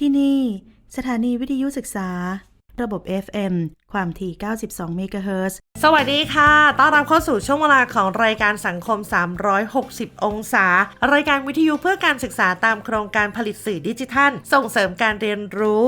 ที่นี่ สถานีวิทยุศึกษา ระบบ FM ความถี่ 92 เมกะเฮิรตซ์สวัสดีค่ะ ต้อนรับเข้าสู่ช่วงเวลาของรายการสังคม 360 องศา รายการวิทยุเพื่อการศึกษาตามโครงการผลิตสื่อดิจิทัล ส่งเสริมการเรียนรู้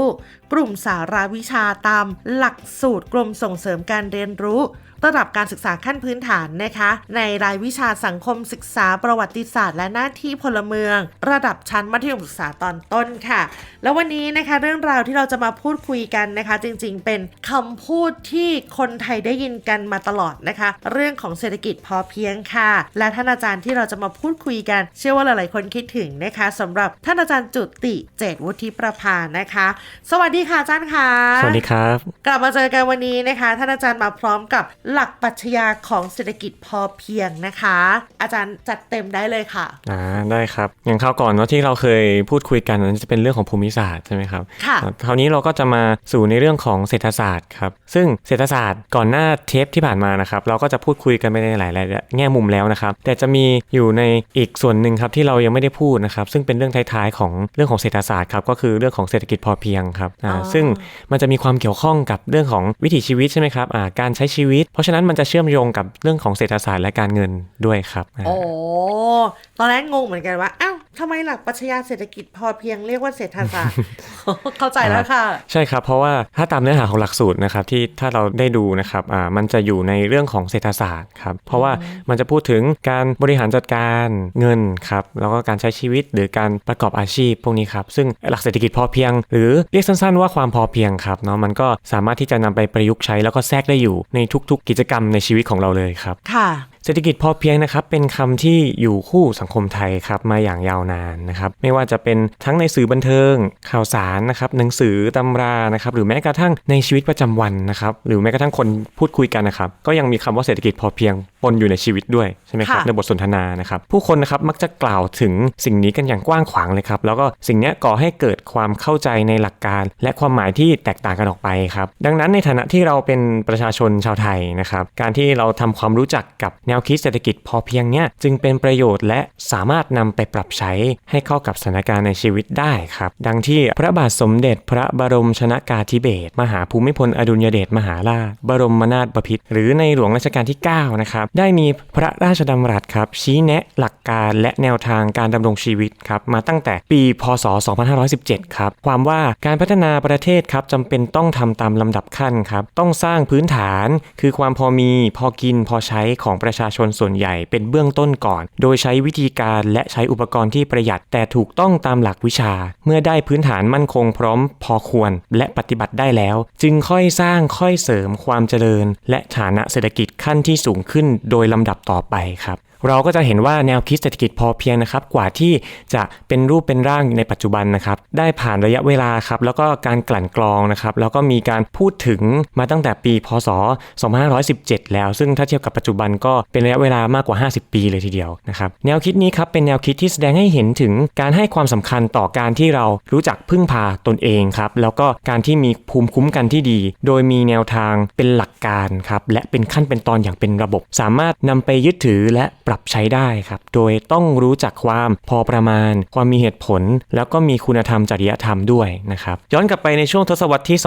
กลุ่มสาราวิชาตาม หลักสูตรกรมส่งเสริมการเรียนรู้ ระดับการศึกษาขั้นพื้นฐานนะคะ ในรายวิชาสังคมศึกษาประวัติศาสตร์ และหน้าที่พลเมือง ระดับชั้นมัธยมศึกษาตอนต้นค่ะ แล้ววันนี้นะคะเรื่องราวที่เราจะมาพูดคุยกันนะคะ จริงๆ เป็นคำพูดที่คนไทยได้ยินกันมาตลอดนะคะ เรื่องของเศรษฐกิจพอเพียงค่ะ และท่านอาจารย์ที่เราจะมาพูดคุยกัน เชื่อว่าหลายๆ คนคิดถึงนะคะสำหรับท่านอาจารย์จุติเจตวุฒิประภานะคะ สวัสดีค่ะอาจารย์ค่ะสวัสดีครับ กลับมาเจอกันวันนี้นะคะ ท่านอาจารย์มาพร้อมกับหลักปรัชญาของเศรษฐกิจพอเพียงนะคะ อาจารย์จัดเต็มได้เลยค่ะอ่าได้ครับอย่างคราวก่อนว่าที่เราเคยพูดคุยกันนั้นจะเป็นเรื่องของภูมิศาสตร์ใช่ไหมครับค่ะคราวนี้เราก็จะมาสู่ในเรื่องของเศรษฐศาสตร์ครับซึ่งเศรษฐศาสตร์ก่อนหน้าเทปที่ผ่านมานะครับเราก็จะพูดคุยกันไปในหลายๆแง่มุมแล้วนะครับแต่จะมีอยู่ในอีกส่วนหนึ่งครับที่เรายังไม่ได้พูดนะครับซึ่งเป็นเรื่องท้ายๆของเรื่องของเศรษฐศาสตร์ครับก็คือเรื่องของเศรษฐกิจพอเพียงครับอ่าอ๋อซึ่งมันจะมีความเกี่ยวข้องกับเรื่องของวิถีชีวิตใช่ไหมครับอ่าการใช้ชีวิตเพราะฉะนั้นมันจะเชื่อมโยงกับเรื่องของเศรษฐศาสตร์และการเงินด้วยครับอ่าโอ้ตอนแรกงงเหมือนกันว่าอ้าวทำไมหลักปรัชญาเศรษฐกิจพอเพียงเรียกว่าเศรษฐศาสตร์ เข้าใจแล้วค่ะ ใช่ครับ เพราะว่าถ้าตามเนื้อหาของหลักสูตรนะครับที่ถ้าเราได้ดูนะครับอ่ามันจะอยู่ในเรื่องของเศรษฐศาสตร์ครับเพราะว่ามันจะพูดถึงการบริหารจัดการเงินครับแล้วก็การใช้ชีวิตหรือการประกอบอาชีพพวกนี้ครับซึ่งหลักเศรษฐกิจพอเพียง หรือเรียกสั้นๆ ว่าความพอเพียงครับเนาะมันก็สามารถที่จะนำไปประยุกต์ใช้แล้วก็แทรกได้อยู่ในทุกๆกิจกรรมในชีวิตของเราเลยครับ ค่ะ เศรษฐกิจพอเพียงนะครับเป็นคำที่อยู่คู่สังคมไทยครับมาอย่างยาวนานนะครับไม่ว่าจะเป็นทั้งในสื่อบันเทิง ข่าวสารนะครับหนังสือตำรานะครับหรือแม้กระทั่งในชีวิตประจำวันนะครับหรือแม้กระทั่งคนพูดคุยกันนะครับก็ยังมีคำว่าเศรษฐกิจพอเพียงปนอยู่ในชีวิตด้วยใช่ไหมครับค่ะในบทสนทนานะครับผู้คนนะครับมักจะกล่าวถึงสิ่งนี้กันอย่างกว้างขวางเลยครับแล้วก็สิ่งเนี้ยก่อให้เกิดความเข้าใจในหลักการ และความหมายที่แตกต่างกันออกไปครับดังนั้นในฐานะที่เราเป็นประชาชนชาวไทยนะครับการที่เราทำความรู้จักกับแนววคิดเศรษฐกิจพอเพียงเนี้ยจึงเป็นประโยชน์และสามารถนำไปปรับใช้ให้เข้ากับสถานการณ์ในชีวิตได้ครับ ดังที่พระบาทสมเด็จพระบรมชนากาธิเบศรมหาภูมิพลอดุลยเดชมหาราช บรมนาถบพิตรหรือในหลวงรัชกาลที่ 9 นะครับ ได้มีพระราชดำรัสครับ ชี้แนะหลักการและแนวทางการดำรงชีวิตครับ มาตั้งแต่ปีพศ 2517 ครับ ความว่าการพัฒนาประเทศครับจำเป็นต้องทำตามลำดับขั้นครับ ต้องสร้างพื้นฐาน คือความพอมีพอกินพอใช้ของประชาชนส่วนใหญ่เป็นเบื้องต้นก่อน โดยใช้วิธีการและใช้อุปกรณ์ที่ประหยัดแต่ถูกต้องตามหลักวิชา เมื่อได้พื้นฐานมั่นคงพร้อมพอควร และปฏิบัติได้แล้ว จึงค่อยสร้างค่อยเสริมความเจริญ และฐานะเศรษฐกิจขั้นที่สูงขึ้นโดยลำดับต่อไปครับ เราก็จะเห็นว่าแนวคิดเศรษฐกิจพอเพียงนะครับ กว่าที่จะเป็นรูปเป็นร่างในปัจจุบันนะครับ ได้ผ่านระยะเวลาครับ แล้วก็การกลั่นกรองนะครับ แล้วก็มีการพูดถึงมาตั้งแต่ปี พศ 2517 แล้ว ซึ่งถ้าเทียบกับปัจจุบันก็เป็นระยะเวลามากกว่า 50 ปีเลยทีเดียวนะครับ แนวคิดนี้ครับเป็นแนวคิดที่แสดงให้เห็นถึงการให้ความสำคัญต่อการที่เรารู้จักพึ่งพาตนเองครับ แล้วก็การที่มีภูมิคุ้มกันที่ดี โดยมีแนวทางเป็นหลักการครับ และเป็นขั้นเป็นตอนอย่างเป็นระบบ สามารถนำไปยึดถือและปรับใช้ได้ครับ โดยต้องรู้จักความพอประมาณ ความมีเหตุผล แล้วก็มีคุณธรรมจริยธรรมด้วยนะครับ ย้อนกลับไปในช่วงทศวรรษที่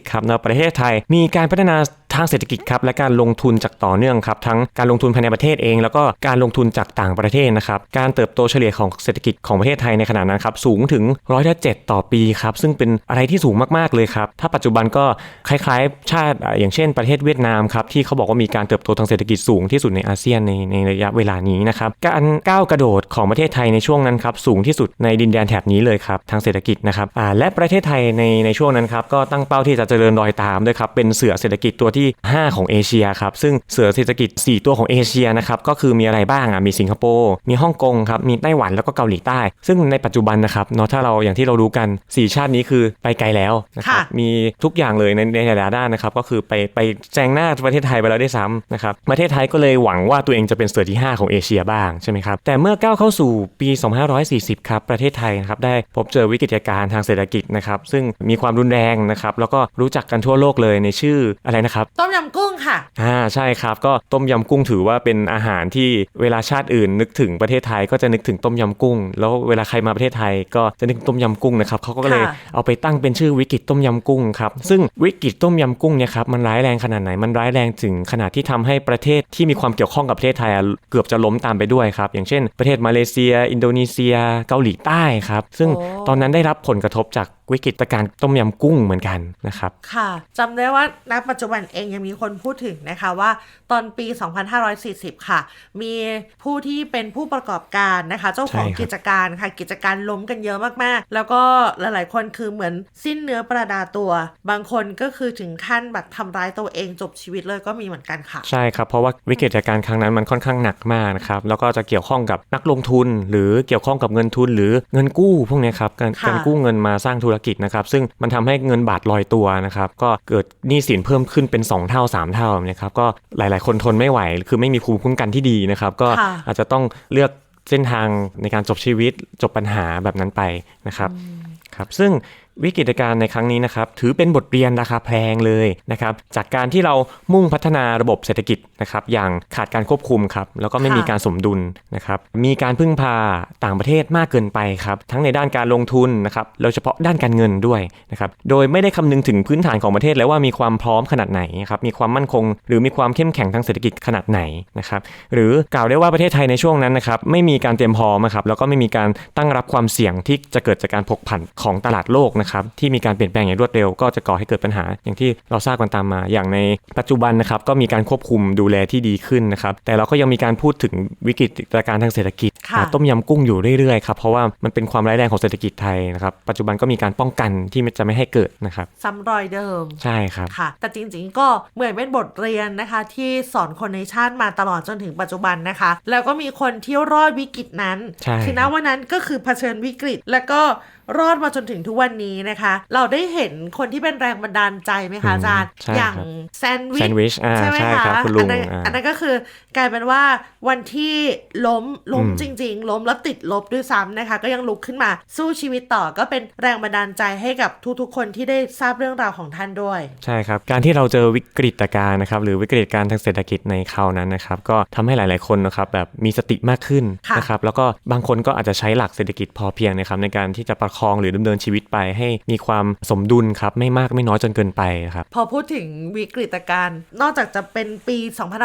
2530 ครับในประเทศไทยมีการพัฒนาทางเศรษฐกิจครับและการลงทุนจากต่อเนื่องครับทั้งการลงทุนภายในประเทศเอง แล้วก็การลงทุนจากต่างประเทศนะครับการเติบโตเฉลี่ยของเศรษฐกิจของประเทศไทยในขณะนั้นครับสูงถึงร้อยละเจ็ดต่อปีครับซึ่งเป็นอะไรที่สูงมากๆเลยครับถ้าปัจจุบันก็คล้ายๆ ชาติอย่างเช่นประเทศเวียดนามครับที่เขาบอกว่ามีการเติบโตทางเศรษฐกิจสูงที่สุดในอาเซียนในในระยะเวลานี้นะครับการก้าวกระโดดของประเทศไทยในช่วงนั้นครับสูงที่สุดในดินแดนแถบนี้เลยครับทางเศรษฐกิจนะครับและประเทศไทยในในช่วงนั้นครับก็ตั้งเป้าที่จะเจริญรอยตามด้วยครับเป็นเสือเศรษฐกิจตัวที่5 ของเอเชียครับ ซึ่งเสือเศรษฐกิจ 4 ตัวของเอเชียนะครับ ก็คือมีอะไรบ้างอะ มีสิงคโปร์ มีฮ่องกงครับ มีไต้หวันแล้วก็เกาหลีใต้ ซึ่งในปัจจุบันนะครับเนาะถ้าเราอย่างที่เรารู้กัน 4 ชาตินี้คือไปไกลแล้วนะครับค่ะมีทุกอย่างเลยในในหลายๆด้านนะครับ ก็คือไปไปแซงหน้าประเทศไทยไปแล้วได้วยซ้ำนะครับ ประเทศไทยก็เลยหวังว่าตัวเองจะเป็นเสือที่ 5 ของเอเชียบ้างใช่ไหมครับ แต่เมื่อก้าวเข้าสู่ปี 2540 ครับ ประเทศไทยนะครับได้พบเจอวิกฤตการณ์ทางเศรษฐกิจนะครับ ซึ่งมีความรุนแรงนะครับ แล้วก็รู้จักกันทั่วโลกเลยในชื่ออะไรนะครับต้มยำกุ้งค่ะ อ่าใช่ครับ ก็ต้มยำกุ้งถือว่าเป็นอาหารที่เวลาชาติอื่นนึกถึงประเทศไทยก็จะนึกถึงต้มยำกุ้ง แล้วเวลาใครมาประเทศไทยก็จะนึกถึงต้มยำกุ้งนะครับเขาก็เลยค่ะเอาไปตั้งเป็นชื่อวิกฤตต้มยำกุ้งครับซึ่งวิกฤตต้มยำกุ้งเนี่ยครับมันร้ายแรงขนาดไหนมันร้ายแรงถึงขนาดที่ทำให้ประเทศที่มีความเกี่ยวข้องกับประเทศไทยอะเกือบจะล้มตามไปด้วยครับอย่างเช่น ประเทศมาเลเซีย อินโดนีเซีย เกาหลีใต้ครับซึ่งโอ้ ตอนนั้นได้รับผลกระทบจาก วิกฤตการณ์ต้มยำกุ้งเหมือนกันนะครับค่ะจำได้ว่าณปัจจุบันเองยังมีคนพูดถึงนะคะว่าตอนปี 2540 ค่ะ มีผู้ที่เป็นผู้ประกอบการนะคะ เจ้าของใช่ครับกิจการค่ะกิจการล้มกันเยอะมากๆ แล้วก็หลายๆคนคือเหมือนสิ้นเนื้อประดาตัว บางคนก็คือถึงขั้นแบบทำร้ายตัวเองจบชีวิตเลยก็มีเหมือนกันค่ะ ใช่ครับ เพราะว่าวิกฤตการณ์ครั้งนั้นมันค่อนข้างหนักมากนะครับแล้วก็จะเกี่ยวข้องกับนักลงทุน หรือเกี่ยวข้องกับเงินทุน หรือเงินกู้พวกเนี้ยครับการค่ะการกู้เงินมาสร้างธุรกิจนะครับ ซึ่งมันทำให้เงินบาทลอยตัวนะครับ ก็เกิดหนี้สินเพิ่มขึ้นเป็น 2 เท่า 3 เท่านะครับ ก็หลาย ๆ คนทนไม่ไหว คือไม่มีภูมิคุ้มกันที่ดีนะครับ ก็ค่ะอาจจะต้องเลือกเส้นทางในการจบชีวิตจบปัญหาแบบนั้นไปนะครับครับซึ่ง วิกฤตการณ์ในครั้งนี้นะครับถือเป็นบทเรียนราคาแพงเลยนะครับจากการที่เรามุ่งพัฒนาระบบเศรษฐกิจนะครับอย่างขาดการควบคุมครับแล้วก็ไม่ค่ะมีการสมดุลนะครับมีการพึ่งพาต่างประเทศมากเกินไปครับทั้งในด้านการลงทุนนะครับโดยเฉพาะด้านการเงินด้วยนะครับโดยไม่ได้คำนึงถึงพื้นฐานของประเทศแล้วว่ามีความพร้อมขนาดไหนครับมีความมั่นคง หรือมีความเข้มแข็งทางเศรษฐกิจขนาดไหนนะครับหรือกล่าวได้ว่าประเทศไทยในช่วงนั้นนะครับไม่มีการเตรียมพร้อมนะครับแล้วก็ไม่มีการตั้งรับความเสี่ยงที่จะเกิดจากการผกผันของตลาดโลกนะครับที่มีการเปลี่ยนแปลงอย่างรวดเร็ว ก็จะก่อให้เกิดปัญหาอย่างที่เราทราบกันตามมา อย่างในปัจจุบันนะครับก็มีการควบคุมดูแลที่ดีขึ้นนะครับแต่เราก็ยังมีการพูดถึงวิกฤตการณ์ทางเศรษฐกิจค่ะต้มยำกุ้งอยู่เรื่อยๆครับเพราะว่ามันเป็นความร้ายแรงของเศรษฐกิจไทยนะครับปัจจุบันก็มีการป้องกันที่จะไม่ให้เกิดนะครับซ้ำรอยเดิมใช่ครับค่ะ แต่จริงๆก็เหมือนเป็นบทเรียนนะคะที่สอนคนในชาติมาตลอดจนถึงปัจจุบันนะคะ แล้วก็มีคนที่รอดวิกฤตนั้นใช่คือณวันนั้นก็คือเผชิญวิกฤตแล้วก็ รอดมาจนถึงทุกวันนี้นะคะ เราได้เห็นคนที่เป็นแรงบันดาลใจไหมคะอาจารย์ใช่อย่างครับแซนด์วิแซชนด์วิชอ่าใช่ไหมใช่คะครับคุณลุอังนั้นอ่าอันนั้นก็คือกลายเป็นว่าวันที่ล้มล้มอืมจริง ๆ ล้มแล้วติดลบด้วยซ้ำนะคะ ก็ยังลุกขึ้นมาสู้ชีวิตต่อก็เป็นแรงบันดาลใจให้กับทุกๆ คนที่ได้ทราบเรื่องราวของท่านด้วย ใช่ครับ การที่เราเจอวิกฤตการณ์นะครับหรือวิกฤตการณ์ทางเศรษฐกิจในคราวนั้นนะครับก็ทำให้หลายๆคนนะครับแบบมีสติมากขึ้นค่ะนะครับแล้วก็บางคนก็อาจจะใช้หลักเศรษฐกิจพอเพียงนะครับในการที่จะประคองหรือดำเนินชีวิตไปให้มีความสมดุลครับไม่มากไม่น้อยจนเกินไปครับพอพูดถึงวิกฤตการณ์นอกจากจะเป็นปี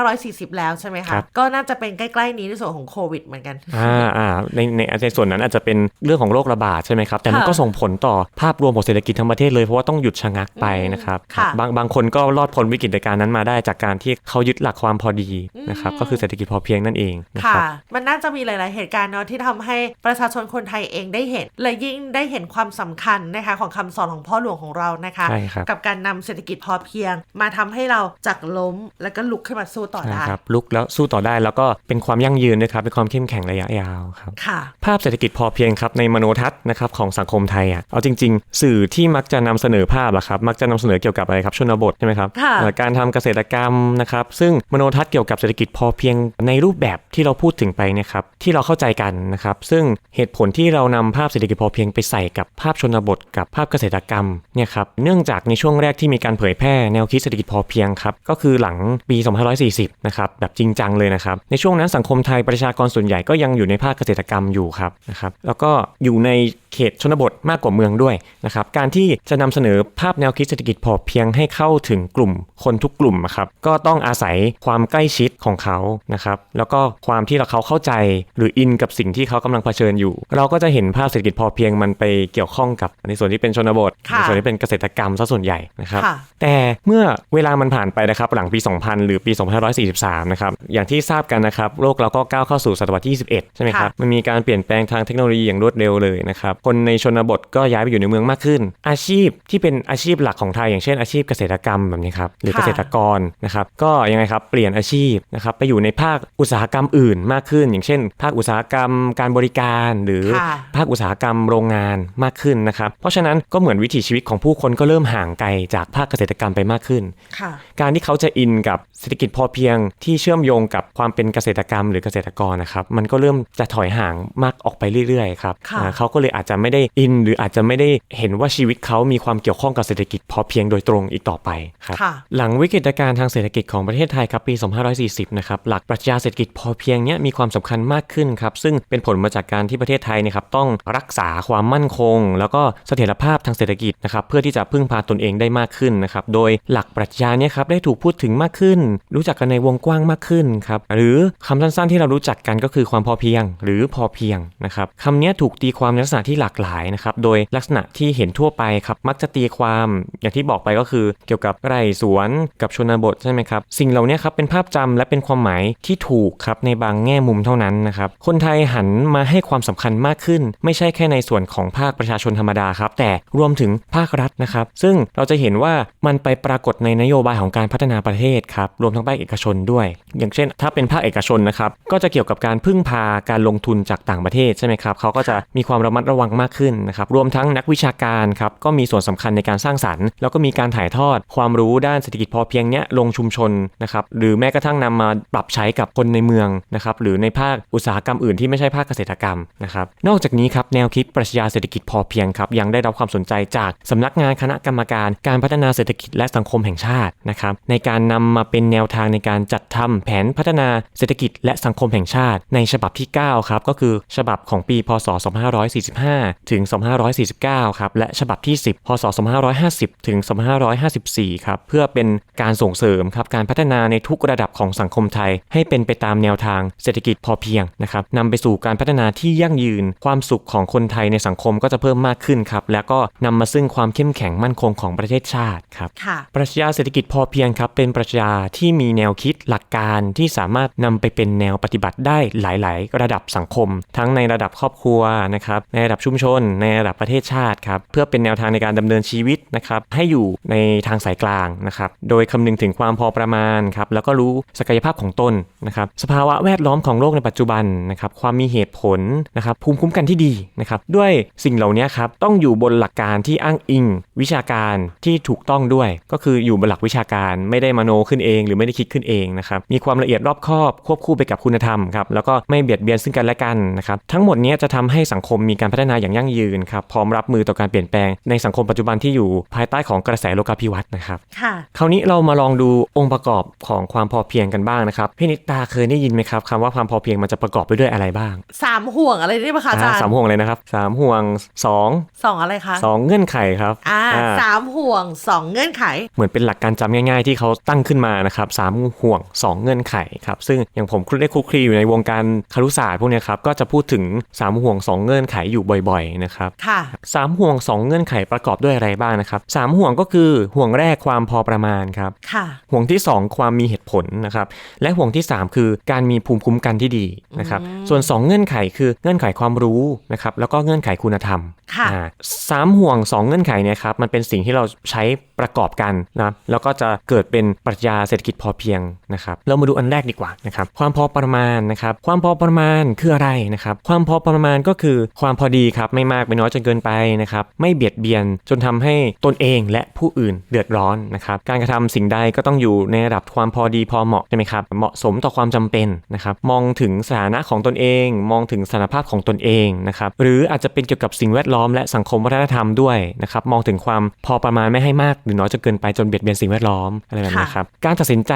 2540 แล้วใช่ไหมครัคะบก็น่าจะเป็นใกล้ๆนี้ในส่วนของโควิดเหมือนกันอ่าอ่าในในในส่วนนั้นอาจจะเป็นเรื่องของโรคระบาดใช่ไหมครับแต่มันค่ะก็ส่งผลต่อภาพรวมของเศรษฐกิจทั้งประเทศเลยเพราะว่าต้องหยุดชะงักไปนะครับค่ะบางบางคนก็รอดพ้นวิกฤตการณ์นั้นมาได้จากการที่เขายึดหลักความพอดีนะครับอืมก็คือเศรษฐกิจพอเพียงนั่นเองนะคค่ะรับมันน่าจะมีหลาย ๆ เหตุการณ์เนาะที่ทำให้ประชาชนคนไทยเองได้เห็น และยิ่งได้เห็นความสำคัญนะคะของคำสอนของพ่อหลวงของเรานะคะใช่ครับกับการนำเศรษฐกิจพอเพียง มาทำให้เราจากล้มแล้วก็ลุกขึ้นมาสู้ต่อใช่ได้ครับลุกแล้วสู้ต่อได้แล้วก็เป็นความยั่งยืนด้วยครับเป็นความเข้มแข็งระยะยาวครับค่ะภาพเศรษฐกิจพอเพียงครับในมโนทัศน์นะครับของสังคมไทยอะเอาจริง ๆ สื่อที่มักจะนำเสนอภาพอะครับมักจะนำเสนอเกี่ยวกับอะไรครับชนบทใช่ไหมครับค่ะเอ่อการทำเกษตรกรรมนะครับซึ่งมโนทัศน์เกี่ยวกับเศรษฐกิจพอเพียงในรูปแบบที่เราพูดถึงไปเนะครับที่เราเข้าใจกันนะครับซึ่งเหตุผลที่เรานำภาพเศรษฐกิจพอเพียงไปใส่กับภาพชนบทกับภาพเกษตรกรรมเนี่ยครับเนื่องจากในช่วงแรกที่มีการเผยแพร่แนวคิดเศรษฐกิจพอเพียงครับก็คือหลังปี2540นะครับแบบจริงจังเลยนะครับในช่วงนั้นสังคมไทยประชากรส่วนใหญ่ก็ยังอยู่ในภาคเกษตรกรรมอยู่ครับนะครับแล้วก็อยู่ในเขตชนบทมากกว่าเมืองด้วยนะครับการที่จะนำเสนอภาพแนวคิดเศรษฐกิจพอเพียงให้เข้าถึงกลุ่มคนทุกกลุ่มครับก็ต้องอาศัยความใกล้ชิดของเขานะครับแล้วก็ความที่เราเขาเข้าใจหรืออินกับสิ่งที่เขากำลังเผชิญอยู่ เราก็จะเห็นภาพเศรษฐกิจพอเพียงมันไปเกี่ยวข้องกับในส่วนที่เป็นชนบทค่ะในส่วนที่เป็นเกษตรกรรมซะส่วนใหญ่นะครับค่ะแต่เมื่อเวลามันผ่านไปนะครับหลังปี 2000 หรือปี 2543 นะครับอย่างที่ทราบกันนะครับโลกเราก็ก้าวเข้าสู่ศตวรรษที่ 21 ใช่ไหมครับค่ะมันมีการเปลี่ยนแปลงทางเทคโนโลยีอย่างรวดเร็วเลยนะครับคนในชนบทก็ย้ายไปอยู่ในเมืองมากขึ้น อาชีพที่เป็นอาชีพหลักของไทยอย่างเช่นอาชีพเกษตรกรรมแบบนี้ครับหรือค่ะเกษตรกรนะครับก็ยังไงครับเปลี่ยนอาชีพนะครับไปอยู่ในภาคอุตสาหกรรมอื่นมากขึ้น อย่างเช่น ภาคอุตสาหกรรมการบริการหรือค่ะภาคอุตสาหกรรมโรงงานมากขึ้นนะครับ เพราะฉะนั้นก็เหมือนวิถีชีวิตของผู้คนก็เริ่มห่างไกลจากภาคเกษตรกรรมไปมากขึ้นค่ะการที่เขาจะอินกับเศรษฐกิจพอเพียง ที่เชื่อมโยงกับความเป็นเกษตรกรรมหรือเกษตรกรนะครับมันก็เริ่มจะถอยห่างมากออกไปเรื่อยๆครับค่ะอ่าเขาก็เลยอาจจะไม่ได้อิน หรืออาจจะไม่ได้เห็นว่าชีวิตเขามีความเกี่ยวข้องกับเศรษฐกิจพอเพียงโดยตรงอีกต่อไปครับค่ะหลังวิกฤตการณ์ทางเศรษฐกิจของประเทศไทยครับปี 2540 นะครับหลักปรัชญาเศรษฐกิจพอเพียงเนี้ยมีความสำคัญมากขึ้นครับซึ่งเป็นผลมาจากการที่ประเทศไทยเนยครับต้องรักษาความมั่นคง แล้วก็เสถียรภาพทางเศรษฐกิจนะครับเพื่อที่จะพึ่งพาตนเองได้มากขึ้นนะครับโดยหลักปรัชญาเนี้ครับได้ถูกพูดถึงมากขึ้น รู้จักกันในวงกว้างมากขึ้นครับหรือคำสั้นๆที่เรารู้จักกันก็คือความพอเพียง หรือพอเพียงนะครับคำนี้ถูกตีความในลักษณะที่หลากหลายนะครับโดยลักษณะที่เห็นทั่วไปครับมักจะตีความอย่างที่บอกไปก็คือ เกี่ยวกับไร่สวนกับชนบทใช่ไหมครับสิ่งเหล่านี้ครับเป็นภาพจำและเป็นความหมายที่ถูกครับในบางแง่มุมเท่านั้นนะครับคนไทยหันมาให้ความสำคัญมากขึ้น ไม่ใช่แค่ในส่วนของภาคประชาชนธรรมดาครับ แต่รวมถึงภาครัฐนะครับ ซึ่งเราจะเห็นว่ามันไปปรากฏในนโยบายของการพัฒนาประเทศครับ รวมทั้งภาคเอกชนด้วย อย่างเช่น ถ้าเป็นภาคเอกชนนะครับ ก็จะเกี่ยวกับการพึ่งพาการลงทุนจากต่างประเทศใช่ไหมครับ เขาก็จะมีความระมัดระวังมากขึ้นนะครับ รวมทั้งนักวิชาการครับ ก็มีส่วนสำคัญในการสร้างสรรค์ แล้วก็มีการถ่ายทอดความรู้ด้านเศรษฐกิจพอเพียงเนี้ยลงชุมชนนะครับ หรือแม้กระทั่งนำมาปรับใช้กับคนในเมืองนะครับ หรือในภาคอุตสาหกรรมอื่นที่ไม่ใช่ภาคเกษตรกรรมนะครับ นอกจากนี้ครับแนวคิดปรัชญาเศรษฐกิจพอเพียงครับยังได้รับความสนใจจากสำนักงานคณะกรรมการการพัฒนาเศรษฐกิจและสังคมแห่งชาตินะครับในการนำมาเป็นแนวทางในการจัดทำแผนพัฒนาเศรษฐกิจและสังคมแห่งชาติ ในฉบับที่ 9 ครับ ก็คือฉบับของปี พศ 2545 ถึง 2549 ครับ และฉบับที่ 10 พศ 2550 ถึง 2554 ครับ เพื่อเป็นการส่งเสริมครับการพัฒนาในทุกระดับของสังคมไทย ให้เป็นไปตามแนวทางเศรษฐกิจพอเพียงนะครับนำไปสู่การพัฒนาที่ยั่งยืน ความสุขของคนไทยในสังคมก็จะเพิ่มมากขึ้นครับ แล้วก็นำมาซึ่งความเข้มแข็งมั่นคงของประเทศชาติครับค่ะปรัชญาเศรษฐกิจพอเพียงครับ เป็นปรัชญาที่มีแนวคิดหลักการที่สามารถนำไปเป็นแนวปฏิบัติได้หลาย ๆ ระดับสังคม ทั้งในระดับครอบครัวนะครับในระดับชุมชน ในระดับประเทศชาติครับเพื่อเป็นแนวทางในการดำเนินชีวิตนะครับให้อยู่ในทางสายกลางนะครับโดยคำนึงถึงความพอประมาณครับแล้วก็รู้ศักยภาพของตนนะครับสภาวะแวดล้อมของโลกในปัจจุบันนะครับความมีเหตุผลนะครับภูมิคุ้มกันที่ดีนะครับด้วยสิ่งเหล่านี้ครับต้องอยู่บนหลักการที่อ้างอิง วิชาการที่ถูกต้องด้วย ก็คืออยู่บนหลักวิชาการไม่ได้มโนขึ้นเอง หรือไม่ได้คิดขึ้นเองนะครับมีความละเอียดรอบคอบควบคู่ไปกับคุณธรรมครับแล้วก็ไม่เบียดเบียนซึ่งกันและกันนะครับทั้งหมดเนี้ยจะทำให้สังคมมีการพัฒนาอย่างยั่งยืนครับพร้อมรับมือต่อการเปลี่ยนแปลงในสังคมปัจจุบันที่อยู่ภายใต้ของกระแสโลกาภิวัตน์นะครับค่ะคราวนี้เรามาลองดูองค์ประกอบของความพอเพียงกันบ้างนะครับพี่นิตาเคยได้ยินไหมครับคำว่าความพอเพียงมันจะประกอบไปด้วยอะไรบ้างสามห่วงอะไรนี่ปะคะอาจารย์สามห่วงเลยนะครับสามห่วงสองสองอะไรคะสองเงื่อนไขครับอ่าอ่าสามห่วงสองเงื่อนไข เหมือนเป็นหลักการจำง่าย ๆ ที่เขาตั้งขึ้นมานะครับสามห่วง 2 เงื่อนไขครับซึ่งอย่างผมคลุได้คลุกคลีอยู่ในวงการครุศาสตร์พวกเนี้ยครับก็จะพูดถึง 3 ห่วง 2 เงื่อนไขอยู่บ่อยๆนะครับค่ะสามห่วง 2 เงื่อนไขประกอบด้วยอะไรบ้างนะครับสามห่วงก็คือห่วงแรกความพอประมาณครับค่ะห่วงที่ 2 ความมีเหตุผลนะครับและห่วงที่ 3 คือการมีภูมิคุ้มกันที่ดีนะครับส่วน 2 เงื่อนไขคือเงื่อนไขความรู้นะครับแล้วก็เงื่อนไขคุณธรรมค่ะอ่าสามห่วง 2 เงื่อนไขเนี่ยครับมันเป็นสิ่งที่เราใช้ประกอบกันนะแล้วก็จะเกิดเป็นปรัชญาเศรษฐกิจพอเพียงนะครับเรามาดูอันแรกดีกว่านะครับความพอประมาณนะครับความพอประมาณคืออะไรนะครับความพอประมาณก็คือความพอดีครับไม่มากไม่น้อยจนเกินไปนะครับไม่เบียดเบียนจนทำให้ตนเองและผู้อื่นเดือดร้อนนะครับการกระทำสิ่งใดก็ต้องอยู่ในระดับความพอดีพอเหมาะใช่ไหมครับเหมาะสมต่อความจำเป็นนะครับมองถึงสถานะของตนเอง มองถึงสถานภาพของตนเองนะครับหรืออาจจะเป็นเกี่ยวกับสิ่งแวดล้อมและสังคมวัฒนธรรมด้วยนะครับมองถึงความพอประมาณไม่ให้มากหรือน้อยจนเกินไปจนเบียดเบียนสิ่งแวดล้อมอะไรแบบนี้ครับการตัดสินใจ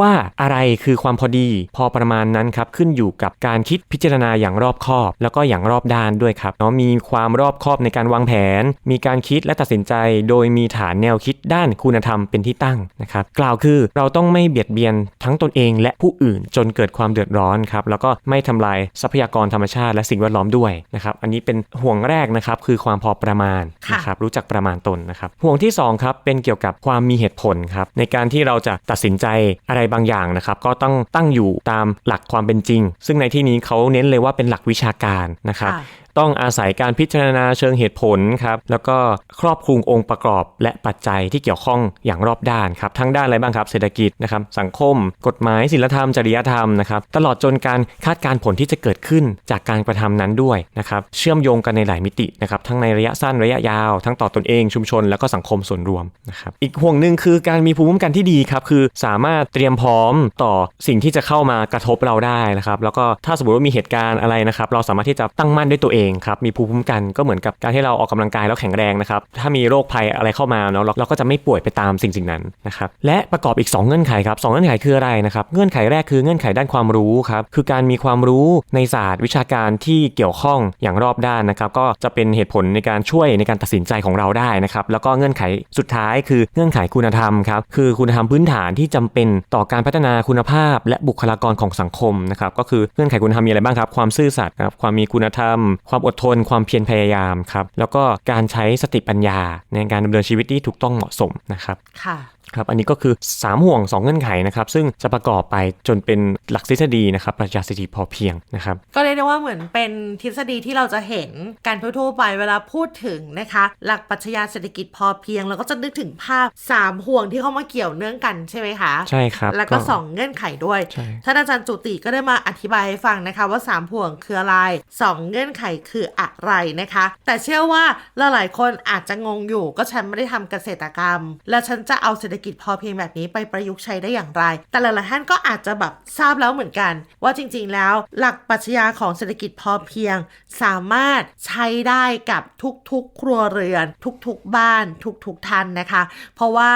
ว่าอะไรคือความพอดี พอประมาณนั้นครับขึ้นอยู่กับการคิดพิจารณาอย่างรอบคอบ แล้วก็อย่างรอบด้านด้วยครับเนาะมีความรอบคอบในการวางแผน มีการคิดและตัดสินใจ โดยมีฐานแนวคิดด้านคุณธรรมเป็นที่ตั้งนะครับกล่าวคือเราต้องไม่เบียดเบียนทั้งตนเอง และผู้อื่นจนเกิดความเดือดร้อนครับแล้วก็ไม่ทำลายทรัพยากรธรรมชาติและสิ่งแวดล้อมด้วยนะครับอันนี้เป็นห่วงแรกนะครับคือความพอประมาณค่ะนะครับรู้จักประมาณตนนะครับห่วงที่สองครับเป็นเกี่ยวกับความมีเหตุผลครับในการที่เราจะตัดสินใจอะไรบางอย่างนะครับก็ต้องตั้งอยู่ตามหลักความเป็นจริง ซึ่งในที่นี้เขาเน้นเลยว่าเป็นหลักวิชาการนะครับค่ะต้องอาศัยการพิจารณาเชิงเหตุผลครับแล้วก็ครอบคลุมองค์ประกอบ และปัจจัยที่เกี่ยวข้องอย่างรอบด้านครับทั้งด้านอะไรบ้างครับ เศรษฐกิจนะครับสังคม กฎหมายศีลธรรม จริยธรรมนะครับตลอดจนการคาดการณ์ผลที่จะเกิดขึ้นจากการกระทำนั้นด้วยนะครับเชื่อมโยงกันในหลายมิตินะครับทั้งในระยะสั้นระยะยาว ทั้งต่อตนเองชุมชน แล้วก็สังคมส่วนรวมนะครับอีกห่วงหนึ่งคือการมีภูมิคุ้มกันที่ดีครับคือสามารถเตรียมพร้อมต่อสิ่งที่จะเข้ามากระทบเราได้นะครับแล้วก็ถ้าสมมติว่ามีเหตุการณ์อะไรนะครับเราสามารถที่จะตั้งมั่นด้วยตัวเองครับมีภูมิคุ้มกันก็เหมือนกับการที่เราออกกำลังกายแล้วแข็งแรงนะครับถ้ามีโรคภัยอะไรเข้ามาเนาะเราเราก็จะไม่ป่วยไปตามสิ่งสิ่งนั้นนะครับและประกอบอีก 2 เงื่อนไขครับสองเงื่อนไขคืออะไรนะครับเงื่อนไขแรกคือเงื่อนไขด้านความรู้ครับคือการมีความรู้ในศาสตร์วิชาการที่เกี่ยวข้องอย่างรอบด้านนะครับก็จะเป็นเหตุผลในการช่วยในการตัดสินใจของเราได้นะครับแล้วก็เงื่อนไขสุดท้ายคือเงื่อนไขคุณธรรมครับคือคุณธรรมพื้นฐานที่จำเป็นต่อการพัฒนาคุณภาพ และบุคลากรของสังคมนะครับก็คือเงื่อนไขคุณธรรมมีอะไรบ้างครับความซื่อสัตย์ครับความมีคุณธรรมความอดทน ความเพียรพยายามครับ แล้วก็การใช้สติปัญญาในการดำเนินชีวิตที่ถูกต้องเหมาะสมนะครับ ค่ะ ครับอันนี้ก็คือ 3 ห่วง 2 เงื่อนไขนะครับ ซึ่งจะประกอบไปจนเป็นหลักทฤษฎีนะครับปรัชญาเศรษฐกิจพอเพียงนะครับ ก็เรียกได้ว่าเหมือนเป็นทฤษฎีที่เราจะเห็นการทั่วๆไปเวลาพูดถึงนะคะ หลักปรัชญาเศรษฐกิจพอเพียงเราก็จะนึกถึงภาพ 3 ห่วงที่เข้ามาเกี่ยวเนื่องกันใช่ไหมคะใช่ครับแล้วก็ 2 เงื่อนไขด้วยใช่ท่านอาจารย์จุติก็ได้มาอธิบายให้ฟังนะคะว่า 3 ห่วงคืออะไร 2 เงื่อนไขคืออะไรนะคะ แต่เชื่อว่าหลายๆคนอาจจะงงอยู่ก็ฉันไม่ได้ทำเกษตรกรรม แล้วฉันจะเอาเศรษฐกิจพอเพียงแบบนี้ไปประยุกต์ใช้ได้อย่างไร แต่หลายๆท่านก็อาจจะแบบทราบแล้วเหมือนกัน ว่าจริงๆแล้ว หลักปรัชญาของเศรษฐกิจพอเพียง สามารถใช้ได้กับทุกๆ ครัวเรือน ทุกๆ บ้าน ทุกๆท่านนะคะ เพราะว่า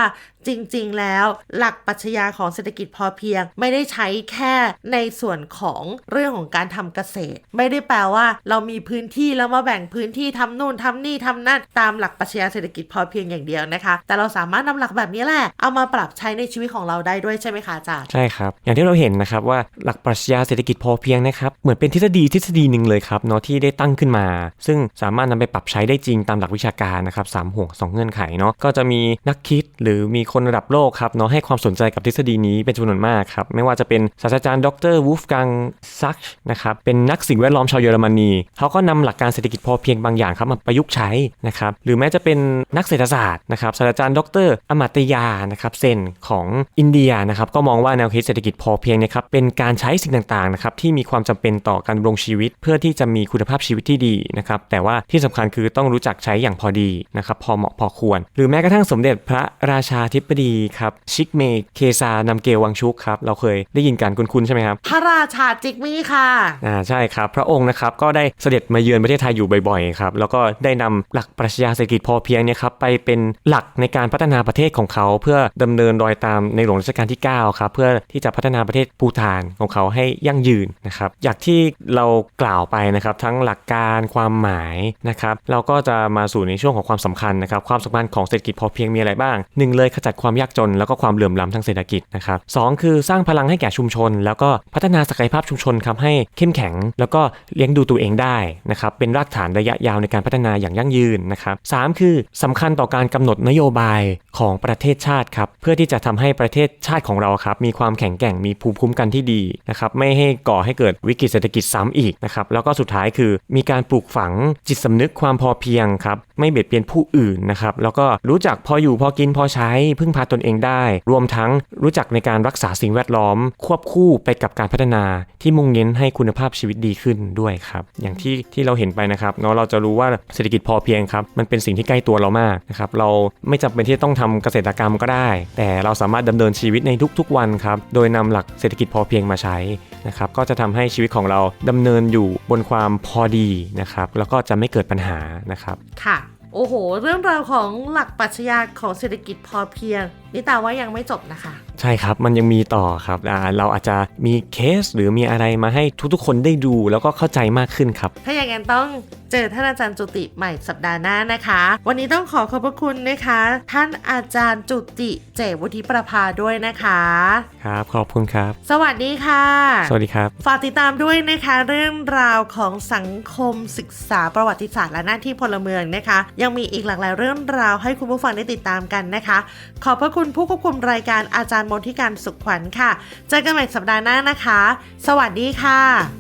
จริงๆ แล้วหลักปรัชญาของเศรษฐกิจพอเพียง ไม่ได้ใช้แค่ในส่วนของเรื่องของการทำเกษตร ไม่ได้แปลว่า เรามีพื้นที่แล้วมาแบ่งพื้นที่ทำนู่นทำนี่ทำนั่นตามหลักปรัชญาเศรษฐกิจพอเพียงอย่างเดียวนะคะ แต่เราสามารถนำหลักแบบนี้แหละเอามาปรับใช้ในชีวิตของเราได้ด้วยใช่ไหมคะอาจารย์ใช่ครับ อย่างที่เราเห็นนะครับว่าหลักปรัชญาเศรษฐกิจพอเพียงนะครับเหมือนเป็นทฤษฎีทฤษฎีหนึ่งเลยครับเนาะที่ได้ตั้งขึ้นมา ซึ่งสามารถนำไปปรับใช้ได้จริงตามหลักวิชาการนะครับสามห่วงสองเงื่อนไขเนาะก็จะมีนักคิดหรือมีคนระดับโลกครับเนาะให้ความสนใจกับทฤษฎีนี้เป็นจำนวนมากครับไม่ว่าจะเป็นศาสตราจารย์ดรวูฟกังซักนะครับเป็นนักสิ่งแวดล้อมชาวเยอรมนีเขาก็นำหลักการเศรษฐกิจพอเพียงบางอย่างครับมาประยุกต์ใช้นะครับหรือแม้จะเป็นนักเศรษฐศาสตร์นะครับศาสตราจารย์ดรอมาตยานะครับเซนของอินเดียนะครับก็มองว่าแนวคิดเศรษฐกิจพอเพียงเนะครับเป็นการใช้สิ่งต่างๆนะครับที่มีความจำเป็นต่อการดำรงชีวิต เพื่อที่จะมีคุณภาพชีวิตที่ดีนะครับแต่ว่าที่สำคัญคือต้องรู้จักใช้อย่างพอดีนะครับพอเหมาะพอควร หรือแม้กระทั่งสมเด็จพระราชาธิบดีครับชิกเมเคซานำเกลวังชุกครับเราเคยได้ยินการคุ้นๆใช่ไหมครับพระราชาจิกมี่ค่ะอ่าใช่ครับพระองค์นะครับก็ได้เสด็จมาเยือนประเทศไทยอยู่บ่อยๆครับแล้วก็ได้นำหลักปรัชญาเศรษฐกิจพอเพียงเนี่ยครับไปเป็นหลักในการพัฒนาประเทศของเขาเพื่อดำเนินรอยตามในหลวงรัชกาลที่ 9 ครับ เพื่อที่จะพัฒนาประเทศภูฏานของเขาให้ยั่งยืนนะครับ อย่างที่เรากล่าวไปนะครับทั้งหลักการความหมายนะครับเราก็จะมาสู่ในช่วงของความสำคัญนะครับความสำคัญของเศรษฐกิจพอเพียงมีอะไรบ้างหนึ่งเลยขจัดความยากจนแล้วก็ความเหลื่อมล้ำทางเศรษฐกิจนะครับสองคือสร้างพลังให้แก่ชุมชน แล้วก็พัฒนาศักยภาพชุมชนครับให้เข้มแข็ง แล้วก็เลี้ยงดูตัวเองได้นะครับเป็นรากฐานระยะยาวในการพัฒนาอย่างยั่งยืนนะครับสามคือสำคัญต่อการกำหนดนโยบายของประเทศชาติครับเพื่อที่จะทำให้ประเทศชาติของเราครับมีความแข็งแกร่งมีภูมิคุ้มกันที่ดีนะครับไม่ให้ก่อให้เกิดวิกฤตเศรษฐกิจซ้ำอีกนะครับแล้วก็สุดท้ายคือมีการปลูกฝังจิตสำนึกความพอเพียงครับไม่เบียดเบียนผู้อื่นนะครับแล้วก็รู้จักพออยู่พอกินพอใช้พึ่งพาตนเองได้ รวมทั้งรู้จักในการรักษาสิ่งแวดล้อม ควบคู่ไปกับการพัฒนาที่มุ่งเน้นให้คุณภาพชีวิตดีขึ้นด้วยครับอย่างที่ที่เราเห็นไปนะครับเนาะเราจะรู้ว่าเศรษฐกิจพอเพียงครับมันเป็นสิ่งที่ใกล้ตัวเรามากนะครับเราไม่จำเป็นที่ต้องทำเกษตรกรรมก็ได้ แต่เราสามารถดำเนินชีวิตในทุกๆวันครับ โดยนำหลักเศรษฐกิจพอเพียงมาใช้นะครับ ก็จะทำให้ชีวิตของเราดำเนินอยู่บนความพอดีนะครับ แล้วก็จะไม่เกิดปัญหานะครับ ค่ะ โอ้โห เรื่องราวของหลักปรัชญาของเศรษฐกิจพอเพียงนี่ตาว่ายังไม่จบนะคะ ใช่ครับมันยังมีต่อครับอ่าเราอาจจะมีเคสหรือมีอะไรมาให้ทุกๆ คนได้ดูแล้วก็เข้าใจมากขึ้นครับ ถ้าอย่างนั้นต้อง เจอท่านอาจารย์จุติใหม่สัปดาห์หน้านะคะ วันนี้ต้องขอขอบพระคุณนะคะ ท่านอาจารย์จุติเจวุฒิประภาด้วยนะคะ ครับ ขอบคุณครับ สวัสดีค่ะ สวัสดีครับ ฝากติดตามด้วยนะคะ เรื่องราวของสังคมศึกษาประวัติศาสตร์และหน้าที่พลเมืองนะคะ ยังมีอีกหลากหลายเรื่องราวให้คุณผู้ฟังได้ติดตามกันนะคะ ขอบพระคุณผู้ควบคุมรายการอาจารย์มนทิการสุขขวัญค่ะ เจอกันใหม่สัปดาห์หน้านะคะ สวัสดีค่ะ